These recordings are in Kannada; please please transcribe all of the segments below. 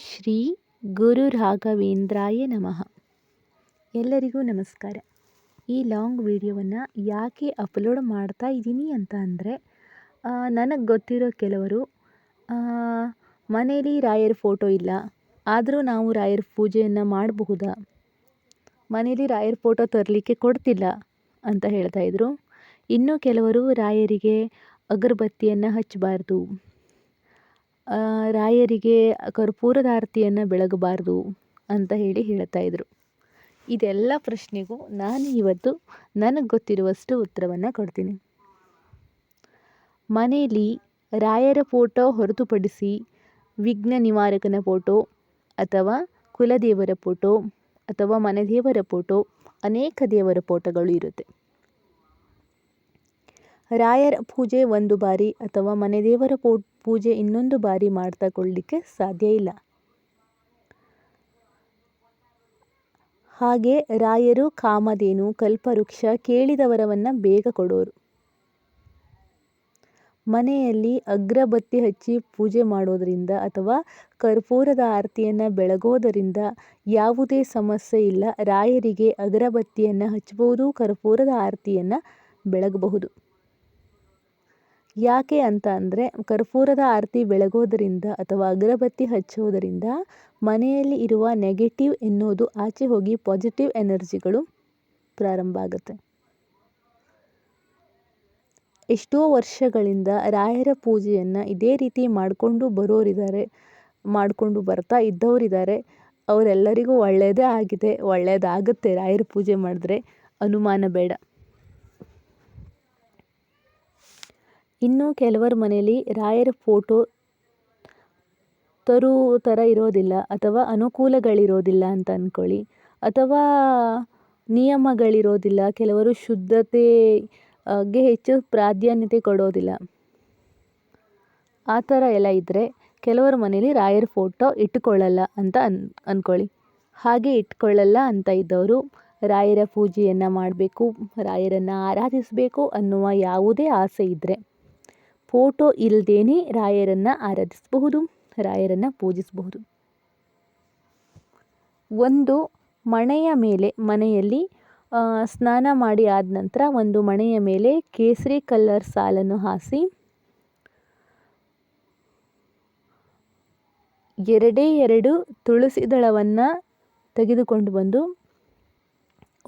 ಶ್ರೀ ಗುರು ರಾಘವೇಂದ್ರಾಯ ನಮಃ. ಎಲ್ಲರಿಗೂ ನಮಸ್ಕಾರ. ಈ ಲಾಂಗ್ ವಿಡಿಯೋವನ್ನು ಯಾಕೆ ಅಪ್ಲೋಡ್ ಮಾಡ್ತಾ ಇದ್ದೀನಿ ಅಂತ ಅಂದರೆ ನನಗೆ ಗೊತ್ತಿರೋ ಕೆಲವರು ಮನೇಲಿ ರಾಯರ ಫೋಟೋ ಇಲ್ಲ, ಆದರೂ ನಾವು ರಾಯರ ಪೂಜೆಯನ್ನು ಮಾಡಬಹುದಾ? ಮನೆಯಲ್ಲಿ ರಾಯರ ಫೋಟೋ ತರಲಿಕ್ಕೆ ಕೊಡ್ತಿಲ್ಲ ಅಂತ ಹೇಳ್ತಾಯಿದ್ರು ಇನ್ನೂ ಕೆಲವರು ರಾಯರಿಗೆ ಅಗರಬತ್ತಿಯನ್ನು ಹಚ್ಚಬಾರ್ದು. ರಾಯರಿಗೆ ಕರ್ಪೂರದ ಆರತಿಯನ್ನು ಬೆಳಗಬಾರ್ದು ಅಂತ ಹೇಳಿ ಹೇಳ್ತಾ ಇದ್ರು. ಇದೆಲ್ಲ ಪ್ರಶ್ನೆಗೂ ನಾನು ಇವತ್ತು ನನಗೆ ಗೊತ್ತಿರುವಷ್ಟು ಉತ್ತರವನ್ನು ಕೊಡ್ತೀನಿ. ಮನೆಯಲ್ಲಿ ರಾಯರ ಫೋಟೋ ಹೊರತುಪಡಿಸಿ ವಿಘ್ನ ನಿವಾರಕನ ಫೋಟೋ ಅಥವಾ ಕುಲದೇವರ ಫೋಟೋ ಅಥವಾ ಮನೆದೇವರ ಫೋಟೋ ಅನೇಕ ದೇವರ ಫೋಟೋಗಳು ಇರುತ್ತೆ. ರಾಯರ ಪೂಜೆ ಒಂದು ಬಾರಿ ಅಥವಾ ಮನೆದೇವರ ಪೂಜೆ ಇನ್ನೊಂದು ಬಾರಿ ಮಾಡ್ತಕೊಳ್ಳಿಕ್ಕೆ ಸಾಧ್ಯ ಇಲ್ಲ. ಹಾಗೆ ರಾಯರು ಕಾಮಧೇನು, ಕಲ್ಪವೃಕ್ಷ ಕೇಳಿದವರವನ್ನು ಬೇಗ ಕೊಡೋರು. ಮನೆಯಲ್ಲಿ ಅಗ್ರಬತ್ತಿ ಹಚ್ಚಿ ಪೂಜೆ ಮಾಡೋದರಿಂದ ಅಥವಾ ಕರ್ಪೂರದ ಆರತಿಯನ್ನು ಬೆಳಗೋದರಿಂದ ಯಾವುದೇ ಸಮಸ್ಯೆ ಇಲ್ಲ, ರಾಯರಿಗೆ ಅಗರಬತ್ತಿಯನ್ನು ಹಚ್ಚಬಹುದು, ಕರ್ಪೂರದ ಆರತಿಯನ್ನು ಬೆಳಗಬಹುದು. ಯಾಕೆ ಅಂತ ಅಂದರೆ ಕರ್ಪೂರದ ಆರತಿ ಬೆಳಗೋದರಿಂದ ಅಥವಾ ಅಗರಬತ್ತಿ ಹಚ್ಚೋದರಿಂದ ಮನೆಯಲ್ಲಿ ಇರುವ ನೆಗೆಟಿವ್ ಎನ್ನುವುದು ಆಚೆ ಹೋಗಿ ಪಾಸಿಟಿವ್ ಎನರ್ಜಿಗಳು ಪ್ರಾರಂಭ ಆಗುತ್ತೆ. ಎಷ್ಟೋ ವರ್ಷಗಳಿಂದ ರಾಯರ ಪೂಜೆಯನ್ನು ಇದೇ ರೀತಿ ಮಾಡಿಕೊಂಡು ಬರೋರಿದ್ದಾರೆ, ಮಾಡಿಕೊಂಡು ಬರ್ತಾ ಇದ್ದವರಿದ್ದಾರೆ. ಅವರೆಲ್ಲರಿಗೂ ಒಳ್ಳೆಯದೇ ಆಗಿದೆ ಒಳ್ಳೆಯದಾಗುತ್ತೆ ರಾಯರ ಪೂಜೆ ಮಾಡಿದ್ರೆ. ಅನುಮಾನ ಬೇಡ. ಇನ್ನು ಕೆಲವರ ಮನೆಯಲ್ಲಿ ರಾಯರ ಫೋಟೋ ತರೋ ಥರ ಇರೋದಿಲ್ಲ ಅಥವಾ ಅನುಕೂಲಗಳಿರೋದಿಲ್ಲ ಅಂತ ಅಂದ್ಕೊಳ್ಳಿ ಅಥವಾ ನಿಯಮಗಳಿರೋದಿಲ್ಲ, ಕೆಲವರು ಶುದ್ಧತೆಗೆ ಹೆಚ್ಚು ಪ್ರಾಧಾನ್ಯತೆ ಕೊಡೋದಿಲ್ಲ. ಆ ಥರ ಎಲ್ಲ ಇದ್ದರೆ ಕೆಲವರ ಮನೇಲಿ ರಾಯರ ಫೋಟೋ ಇಟ್ಟುಕೊಳ್ಳಲ್ಲ ಅಂತ ಅನ್ ಅಂದ್ಕೊಳ್ಳಿ ಹಾಗೆ ಇಟ್ಕೊಳ್ಳಲ್ಲ ಅಂತ ಇದ್ದವರು ರಾಯರ ಪೂಜೆಯನ್ನು ಮಾಡಬೇಕು, ರಾಯರನ್ನು ಆರಾಧಿಸಬೇಕು ಅನ್ನುವ ಯಾವುದೇ ಆಸೆ ಇದ್ದರೆ ಫೋಟೋ ಇಲ್ಲದೇನೆ ರಾಯರನ್ನು ಆರಾಧಿಸಬಹುದು, ರಾಯರನ್ನು ಪೂಜಿಸಬಹುದು. ಒಂದು ಮಣೆಯ ಮೇಲೆ, ಮನೆಯಲ್ಲಿ ಸ್ನಾನ ಮಾಡಿ ಆದ ನಂತರ ಒಂದು ಮಣೆಯ ಮೇಲೆ ಕೇಸರಿ ಕಲರ್ ಸಾಲನ್ನು ಹಾಸಿ, ಎರಡೇ ಎರಡು ತುಳಸಿ ದಳವನ್ನು ತೆಗೆದುಕೊಂಡು ಬಂದು,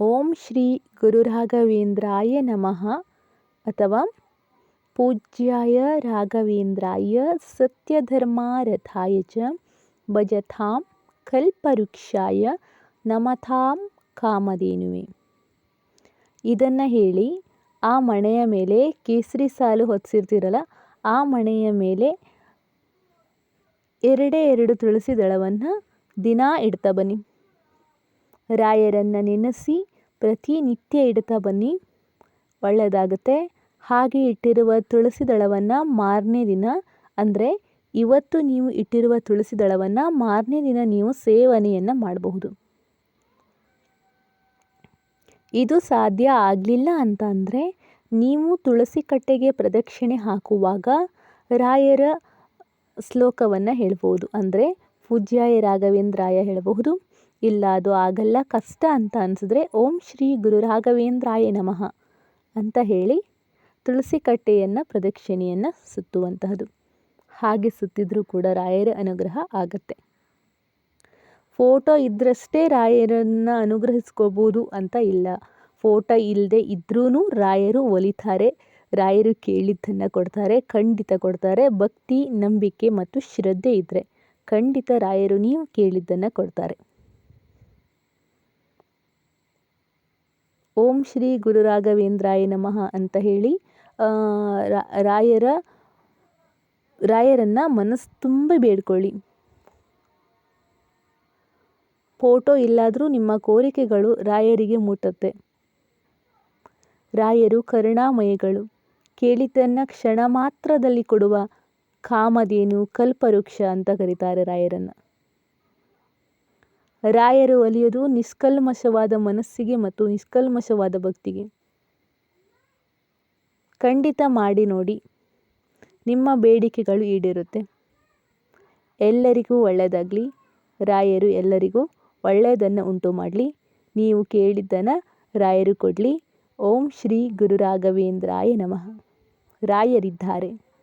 ಓಂ ಶ್ರೀ ಗುರುರಾಘವೇಂದ್ರಾಯ ನಮಃ ಅಥವಾ ಪೂಜ್ಯಾಯ ರಾಘವೇಂದ್ರಾಯ ಸತ್ಯಧರ್ಮಾರಥಾಯ ಚ ಭಜತಾಂ ಕಲ್ಪವೃಕ್ಷಾಯ ನಮತಾಂ ಕಾಮಧೇನುವೆ. ಇದನ್ನು ಹೇಳಿ ಆ ಮಣೆಯ ಮೇಲೆ ಕೇಸರಿ ಸಾಲು ಹೊತ್ತಿರ್ತೀರಲ್ಲ ಆ ಮಣೆಯ ಮೇಲೆ ಎರಡೇ ಎರಡು ತುಳಸಿ ದಳವನ್ನು ದಿನ ಇಡ್ತಾ ಬನ್ನಿ. ರಾಯರನ್ನು ನೆನೆಸಿ ಪ್ರತಿನಿತ್ಯ ಇಡ್ತಾ ಬನ್ನಿ. ಒಳ್ಳೆಯದಾಗುತ್ತೆ ಹಾಗೆ ಇಟ್ಟಿರುವ ತುಳಸಿ ದಳವನ್ನು ಮಾರನೇ ದಿನ, ಅಂದರೆ ಇವತ್ತು ನೀವು ಇಟ್ಟಿರುವ ತುಳಸಿ ದಳವನ್ನು ಮಾರನೇ ದಿನ ನೀವು ಸೇವನೆಯನ್ನು ಮಾಡಬಹುದು. ಇದು ಸಾಧ್ಯ ಆಗಲಿಲ್ಲ ಅಂತ ಅಂದರೆ, ನೀವು ತುಳಸಿ ಕಟ್ಟೆಗೆ ಪ್ರದಕ್ಷಿಣೆ ಹಾಕುವಾಗ ರಾಯರ ಶ್ಲೋಕವನ್ನು ಹೇಳ್ಬೋದು ಅಂದರೆ, ಪೂಜ್ಯಾಯ ರಾಘವೇಂದ್ರಾಯ ಹೇಳಬಹುದು, ಇಲ್ಲ ಅದು ಆಗಲ್ಲ, ಕಷ್ಟ ಅಂತ ಅನಿಸಿದ್ರೆ ಓಂ ಶ್ರೀ ಗುರು ರಾಘವೇಂದ್ರಾಯ ನಮಃ ಅಂತ ಹೇಳಿ ತುಳಸಿ ಕಟ್ಟೆಯನ್ನು ಪ್ರದಕ್ಷಿಣೆಯನ್ನು ಸುತ್ತುವಂತಹದ್ದು ಹಾಗೆ ಸುತ್ತಿದ್ರೂ ಕೂಡ ರಾಯರ ಅನುಗ್ರಹ ಆಗತ್ತೆ. ಫೋಟೋ ಇದ್ದರಷ್ಟೇ ರಾಯರನ್ನು ಅನುಗ್ರಹಿಸ್ಕೋಬೋದು ಅಂತ ಇಲ್ಲ. ಫೋಟೋ ಇಲ್ಲದೆ ಇದ್ರೂ ರಾಯರು ಒಲಿತಾರೆ, ರಾಯರು ಕೇಳಿದ್ದನ್ನು ಕೊಡ್ತಾರೆ, ಖಂಡಿತ ಕೊಡ್ತಾರೆ, ಭಕ್ತಿ, ನಂಬಿಕೆ ಮತ್ತು ಶ್ರದ್ಧೆ ಇದ್ದರೆ ಖಂಡಿತ ರಾಯರು ನೀವು ಕೇಳಿದ್ದನ್ನು ಕೊಡ್ತಾರೆ. ಓಂ ಶ್ರೀ ಗುರುರಾಘವೇಂದ್ರಾಯ ನಮಃ ಅಂತ ಹೇಳಿ ರಾಯರ, ರಾಯರನ್ನು ಮನಸ್ಸು ತುಂಬ ಬೇಡ್ಕೊಳ್ಳಿ. ಫೋಟೋ ಇಲ್ಲಾದರೂ ನಿಮ್ಮ ಕೋರಿಕೆಗಳು ರಾಯರಿಗೆ ಮುಟ್ಟುತ್ತೆ. ರಾಯರು ಕರುಣಾಮಯಗಳು. ಕೇಳಿದ್ದನ್ನು ಕ್ಷಣ ಮಾತ್ರದಲ್ಲಿ ಕೊಡುವ ಕಾಮಧೇನು ಕಲ್ಪವೃಕ್ಷ ಅಂತ ಕರೀತಾರೆ ರಾಯರನ್ನು. ರಾಯರು ಒಲಿಯೋದು ನಿಷ್ಕಲ್ಮಶವಾದ ಮನಸ್ಸಿಗೆ ಮತ್ತು ನಿಷ್ಕಲ್ಮಶವಾದ ಭಕ್ತಿಗೆ. ಖಂಡಿತ ಮಾಡಿ ನೋಡಿ. ನಿಮ್ಮ ಬೇಡಿಕೆಗಳು ಈಡೇರುತ್ತೆ. ಎಲ್ಲರಿಗೂ ಒಳ್ಳೆಯದಾಗಲಿ. ರಾಯರು ಎಲ್ಲರಿಗೂ ಒಳ್ಳೆಯದನ್ನು ಉಂಟು ಮಾಡಲಿ. ನೀವು ಕೇಳಿದ್ದನ್ನು ರಾಯರು ಕೊಡಲಿ. ಓಂ ಶ್ರೀ ಗುರುರಾಘವೇಂದ್ರಾಯ ನಮಃ. ರಾಯರಿದ್ದಾರೆ.